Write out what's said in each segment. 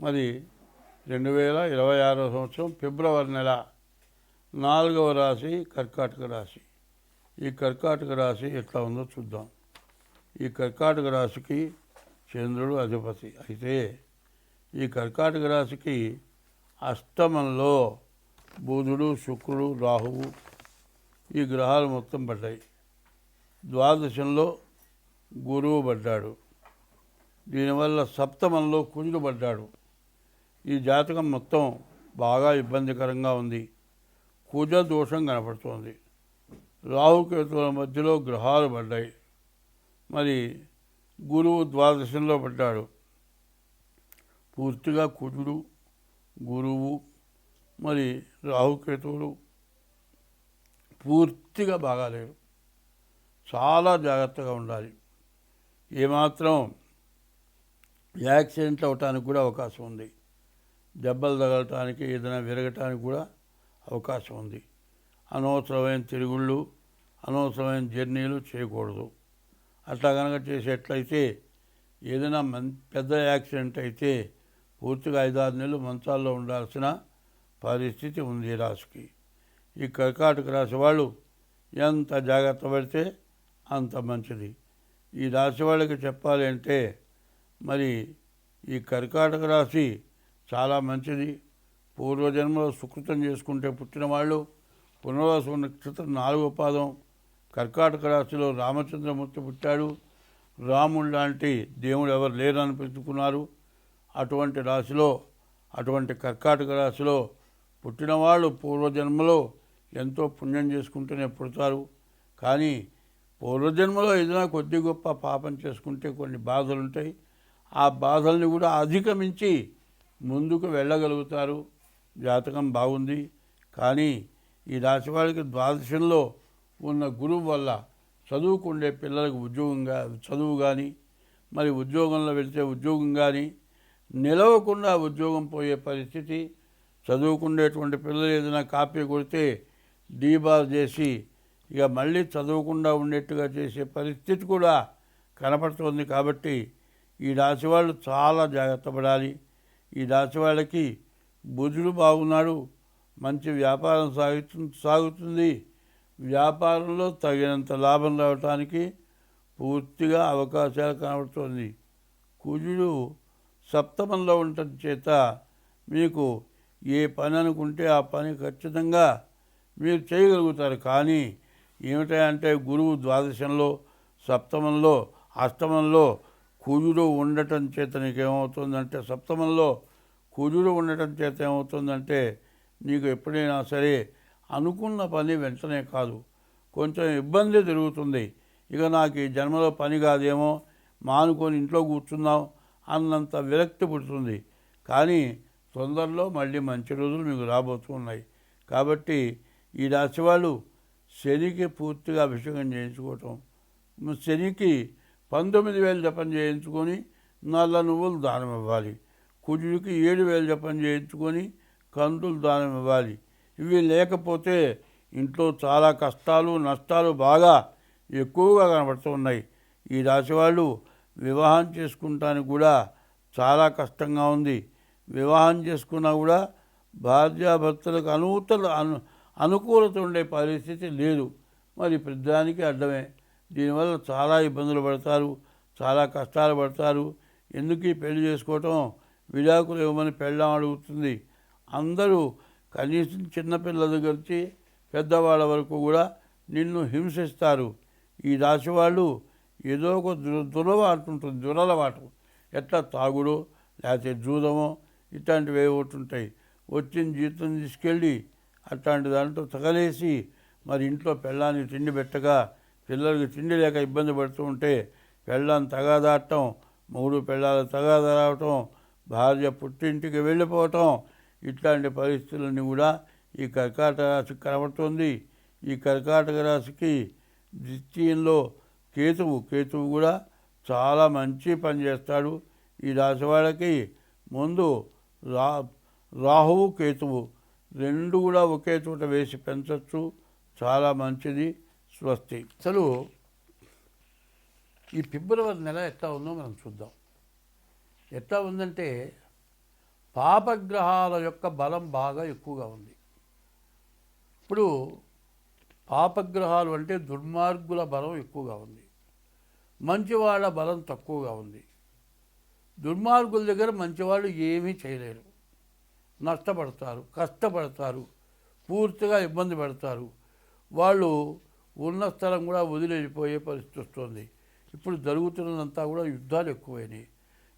మరి రెండు వేల ఇరవై ఆరో సంవత్సరం ఫిబ్రవరి నెల నాలుగవ రాశి కర్కాటక రాశి. ఈ కర్కాటక రాశి ఎట్లా ఉందో చూద్దాం. ఈ కర్కాటక రాశికి చంద్రుడు అధిపతి అయితే ఈ కర్కాటక రాశికి అష్టమంలో బుధుడు శుక్రుడు రాహువు ఈ గ్రహాలు మొత్తం పడ్డాయి. ద్వాదశంలో గురువు పడ్డాడు. దీనివల్ల సప్తమంలో కుజుడు పడ్డాడు. ఈ జాతకం మొత్తం బాగా ఇబ్బందికరంగా ఉంది. కుజ దోషం కనపడుతోంది. రాహుకేతువుల మధ్యలో గ్రహాలు పడ్డాయి. మరి గురువు ద్వాదశంలో పడ్డాడు. పూర్తిగా కుజుడు గురువు మరి రాహుకేతువులు పూర్తిగా బాగాలేరు. చాలా జాగ్రత్తగా ఉండాలి. ఏమాత్రం యాక్సిడెంట్ అవటానికి కూడా అవకాశం ఉంది. దెబ్బలు తగలటానికి ఏదైనా విరగటానికి కూడా అవకాశం ఉంది. అనవసరమైన తిరుగుళ్ళు అనవసరమైన జర్నీలు చేయకూడదు. అట్లా కనుక చేసేట్లయితే ఏదైనా మన్ పెద్ద యాక్సిడెంట్ అయితే పూర్తిగా ఐదారు నెలలు మంచాల్లో ఉండాల్సిన పరిస్థితి ఉంది ఈ రాశికి. ఈ కర్కాటక రాశి వాళ్ళు ఎంత జాగ్రత్త పడితే అంత మంచిది. ఈ రాశి వాళ్ళకి చెప్పాలి అంటే మరి ఈ కర్కాటక రాశి చాలా మంచిది. పూర్వజన్మలో సుకృతం చేసుకుంటే పుట్టిన వాళ్ళు పునర్వాసు నక్షత్రం నాలుగో పాదం కర్కాటక రాశిలో రామచంద్రమూర్తి పుట్టాడు. రాముడు లాంటి దేవుడు ఎవరు లేరనిపించుకున్నారు అటువంటి రాశిలో అటువంటి కర్కాటక రాశిలో పుట్టినవాళ్ళు పూర్వజన్మలో ఎంతో పుణ్యం చేసుకుంటూనే పుడతారు. కానీ పూర్వజన్మలో ఏదైనా కొద్ది గొప్ప పాపం చేసుకుంటే కొన్ని బాధలు ఉంటాయి ఆ బాధల్ని కూడా అధిగమించి ముందుకు వెళ్ళగలుగుతారు. జాతకం బాగుంది. కానీ ఈ రాశి వాళ్ళకి ద్వాదశంలో ఉన్న గురువు వల్ల చదువుకుండే పిల్లలకు ఉద్యోగంగా చదువు కానీ మరి ఉద్యోగంలో వెళ్తే ఉద్యోగం కానీ నిలవకుండా ఉద్యోగం పోయే పరిస్థితి చదువుకునేటువంటి పిల్లలు ఏదైనా కాపీ కొడితే డీబార్ చేసి ఇక మళ్ళీ చదవకుండా ఉండేట్టుగా చేసే పరిస్థితి కూడా కనపడుతోంది. కాబట్టి ఈ రాశి వాళ్ళు చాలా జాగ్రత్త పడాలి. ఈ రాశి బుధుడు బాగున్నాడు మంచి వ్యాపారం సాగుతు సాగుతుంది. వ్యాపారంలో తగినంత లాభం రావటానికి పూర్తిగా అవకాశాలు కనబడుతుంది. కుజుడు సప్తమంలో ఉండటం చేత మీకు ఏ పని అనుకుంటే ఆ పని ఖచ్చితంగా మీరు చేయగలుగుతారు. కానీ ఏమిటంటే గురువు ద్వాదశంలో సప్తమంలో అష్టమంలో కుజుడు ఉండటం చేత నీకు ఏమవుతుందంటే సప్తమంలో కుజుడు ఉండటం చేత ఏమవుతుందంటే నీకు ఎప్పుడైనా సరే అనుకున్న పని వెంటనే కాదు. కొంచెం ఇబ్బంది జరుగుతుంది ఇక నాకు ఈ జన్మలో పని కాదేమో మానుకొని ఇంట్లో కూర్చున్నాం అన్నంత విరక్తి పుడుతుంది. కానీ తొందరలో మళ్ళీ మంచి రోజులు మీకు రాబోతున్నాయి కాబట్టి ఈ రాశి వాళ్ళు శనికి పూర్తిగా అభిషేకం చేయించుకోవటం శనికి పంతొమ్మిది వేలు జపం చేయించుకొని నల్ల నువ్వులు దానం ఇవ్వాలి. కుజుడికి ఏడు వేలు జపం చేయించుకొని కందులు దానం ఇవ్వాలి. ఇవి లేకపోతే ఇంట్లో చాలా కష్టాలు నష్టాలు బాగా ఎక్కువగా కనబడుతున్నాయి ఈ రాశి వాళ్ళు వివాహం చేసుకుంటానికి కూడా చాలా కష్టంగా ఉంది. వివాహం చేసుకున్నా కూడా భార్యాభర్తలకు అనూతల అను అనుకూలత ఉండే పరిస్థితి లేదు. మరి పెద్దానికి అడ్డమే దీనివల్ల చాలా ఇబ్బందులు పడతారు చాలా కష్టాలు పడతారు. ఎందుకు పెళ్ళి చేసుకోవటం? విడాకులు ఇవ్వమని పెళ్ళాం అడుగుతుంది. అందరూ కనీసం చిన్నపిల్లల దగ్గర నుంచి పెద్దవాళ్ళ వరకు కూడా నిన్ను హింసిస్తారు. ఈ రాశి వాళ్ళు ఏదో ఒక దుర దురలవాటు ఉంటుంది దురలవాటు. ఎట్లా తాగుడు లేకపోతే జూదమో ఇట్లాంటివి ఒకటి ఉంటాయి. వచ్చిన జీతం తీసుకెళ్ళి అట్లాంటి దాంట్లో తగలేసి మరి ఇంట్లో పెళ్ళానికి తిండి పెట్టగా పిల్లలకి తిండి లేక ఇబ్బంది పడుతూ ఉంటే పెళ్ళాన్ని తగాదాటం మూడు పెళ్ళాలు తగాదా రావటం భార్య పుట్టింటికి వెళ్ళిపోవటం ఇట్లాంటి పరిస్థితులన్నీ కూడా ఈ కర్కాటక రాశికి కనబడుతుంది. ఈ కర్కాటక రాశికి ద్వితీయంలో కేతువు. కేతువు కూడా చాలా మంచి పని చేస్తాడు. ఈ రాశి వాళ్ళకి ముందు రా రాహువు కేతువు. రెండు కూడా ఒకే చోట వేసి పెంచవచ్చు చాలా మంచిది. స్వస్తి అసలు ఈ ఫిబ్రవరి నెల ఎట్లా ఉందో మనం చూద్దాం. ఎట్లా ఉందంటే పాపగ్రహాల యొక్క బలం బాగా ఎక్కువగా ఉంది. ఇప్పుడు పాపగ్రహాలు అంటే దుర్మార్గుల బలం ఎక్కువగా ఉంది. మంచివాళ్ళ బలం తక్కువగా ఉంది. దుర్మార్గుల దగ్గర మంచివాళ్ళు ఏమీ చేయలేరు. నష్టపడతారు కష్టపడతారు పూర్తిగా ఇబ్బంది పడతారు. వాళ్ళు ఉన్న స్థలం కూడా వదిలేసిపోయే పరిస్థితి వస్తుంది. ఇప్పుడు జరుగుతున్నదంతా కూడా యుద్ధాలు ఎక్కువైనాయి.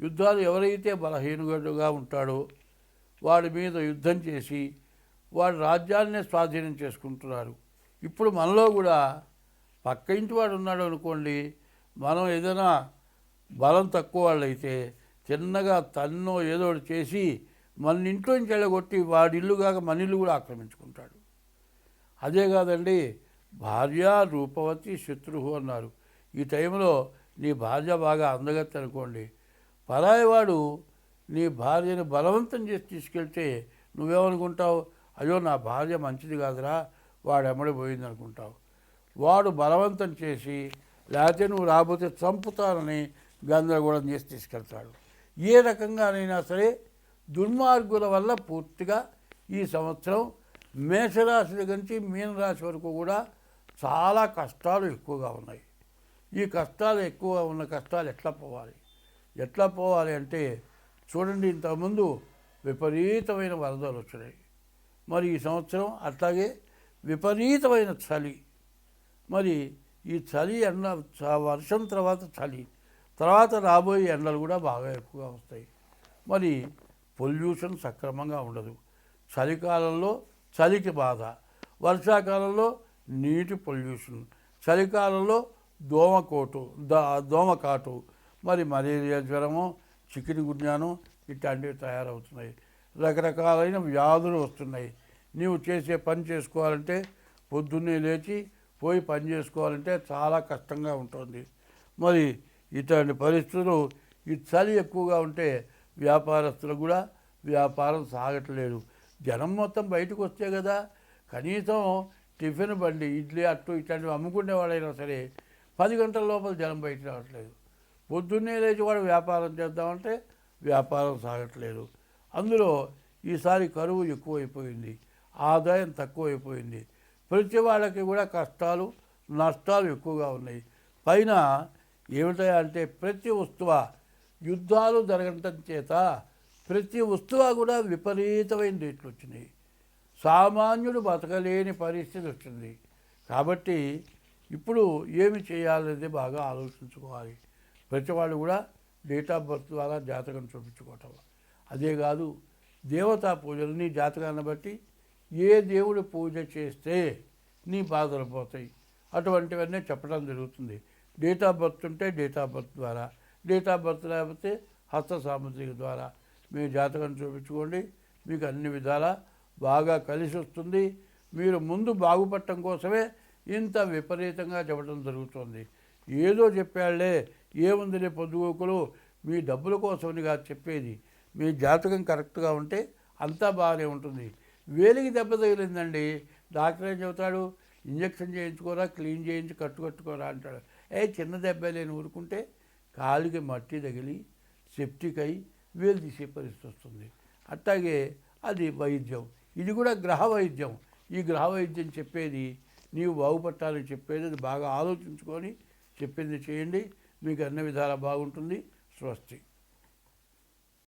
యుద్ధాలు ఎవరైతే బలహీనుగా ఉంటాడో వాడి మీద యుద్ధం చేసి వాడి రాజ్యాన్నే స్వాధీనం చేసుకుంటున్నారు. ఇప్పుడు మనలో కూడా పక్క ఇంటి వాడు ఉన్నాడు అనుకోండి మనం ఏదైనా బలం తక్కువ వాళ్ళైతే చిన్నగా తన్నో ఏదో ఒకటి చేసి మన ఇంట్లో నుంచి వెళ్ళగొట్టి వాడి ఇల్లు కాక మన ఇల్లు కూడా ఆక్రమించుకుంటాడు. అదే కాదండి భార్య రూపవతి శత్రువు అన్నారు. ఈ టైంలో నీ భార్య బాగా అందగత్తి అనుకోండి. పరాయివాడు నీ భార్యను బలవంతం చేసి తీసుకెళ్తే నువ్వేమనుకుంటావు? అయ్యో నా భార్య మంచిది కాదురా వాడు ఎమ్మడి పోయింది అనుకుంటావు వాడు బలవంతం చేసి లేకపోతే నువ్వు రాబోతే చంపుతానని గందరగోళం చేసి తీసుకెళ్తాడు. ఏ రకంగానైనా సరే దుర్మార్గుల వల్ల పూర్తిగా ఈ సంవత్సరం మేషరాశి నుంచి మీనరాశి వరకు కూడా చాలా కష్టాలు ఎక్కువగా ఉన్నాయి. ఈ కష్టాలు ఎక్కువ ఉన్న కష్టాలు ఎట్లా పోవాలి? ఎట్లా పోవాలి అంటే చూడండి ఇంతకుముందు విపరీతమైన వరదలు వచ్చినాయి. మరి ఈ సంవత్సరం అట్లాగే విపరీతమైన చలి. మరి ఈ చలి ఎండ చ- వర్షం తర్వాత చలి. తర్వాత రాబోయే ఎండలు కూడా బాగా ఎక్కువగా వస్తాయి. మరి పొల్యూషన్ సక్రమంగా ఉండదు. చలికాలంలో చలికి బాధ. వర్షాకాలంలో నీటి పొల్యూషన్. చలికాలంలో దోమకోటు దా దోమకాటు మరి మలేరియా జ్వరము చికెన్ గున్యాను ఇట్లాంటివి తయారవుతున్నాయి. రకరకాలైన వ్యాధులు వస్తున్నాయి. నీవు చేసే పని చేసుకోవాలంటే పొద్దున్నే లేచి పోయి పని చేసుకోవాలంటే చాలా కష్టంగా ఉంటుంది. మరి ఇట్లాంటి పరిస్థితులు ఈ చలి ఎక్కువగా ఉంటే వ్యాపారస్తులకు కూడా వ్యాపారం సాగట్లేదు. జనం మొత్తం బయటకు వస్తే కదా కనీసం టిఫిన్ బండి ఇడ్లీ అట్టు ఇట్లాంటివి అమ్ముకునే వాళ్ళైనా సరే పది గంటల లోపల జనం బయట రావట్లేదు. పొద్దున్నే లేచి వాడు వ్యాపారం చేద్దామంటే వ్యాపారం సాగట్లేదు. అందులో ఈసారి కరువు ఎక్కువైపోయింది ఆదాయం తక్కువైపోయింది. ప్రతి వాళ్ళకి కూడా కష్టాలు నష్టాలు ఎక్కువగా ఉన్నాయి. పైన ఏమిటా అంటే ప్రతి వస్తువ యుద్ధాలు జరగటం చేత ప్రతి వస్తువ కూడా విపరీతమైన రేట్లు వచ్చినాయి. సామాన్యుడు బతకలేని పరిస్థితి వచ్చింది. కాబట్టి ఇప్పుడు ఏమి చేయాలనేది బాగా ఆలోచించుకోవాలి. ప్రతి వాళ్ళు కూడా డేట్ ఆఫ్ బర్త్ ద్వారా జాతకం చూపించుకోవటం. అదే కాదు దేవతా పూజలు నీ జాతకాన్ని బట్టి ఏ దేవుడు పూజ చేస్తే నీ బాధలు పోతాయి. అటువంటివన్నీ చెప్పడం జరుగుతుంది. డేట్ ఆఫ్ బర్త్ ఉంటే డేట్ ఆఫ్ బర్త్ ద్వారా డేట్ ఆఫ్ బర్త్ లేకపోతే హస్త సాముద్రిక ద్వారా మీ జాతకం చూపించుకోండి. మీకు అన్ని విధాలా బాగా కలిసి వస్తుంది మీరు ముందు బాగుపడటం కోసమే ఇంత విపరీతంగా చెప్పడం జరుగుతుంది. ఏదో చెప్పాళ్ళే ఏముందిలే పొద్దుగోకులు మీ డబ్బుల కోసమని కాదు చెప్పేది. మీ జాతకం కరెక్ట్గా ఉంటే అంతా బాగానే ఉంటుంది. వేలికి దెబ్బ తగిలిందండి. డాక్టర్ ఏం చెబుతాడు? ఇంజక్షన్ చేయించుకోరా క్లీన్ చేయించి కట్టు కట్టుకోరా అంటాడు. ఏ చిన్న దెబ్బ లేని ఊరుకుంటే కాలికి మట్టి తగిలి సెప్టిక్ అయి వేలు తీసే పరిస్థితి వస్తుంది. అట్లాగే అది వైద్యం. ఇది కూడా గ్రహ వైద్యం. ఈ గ్రహ వైద్యం చెప్పేది నీవు బాగుపట్టాలని చెప్పేది అది బాగా ఆలోచించుకొని చెప్పింది చేయండి మీకు అన్ని విధాలా బాగుంటుంది. స్వస్తి.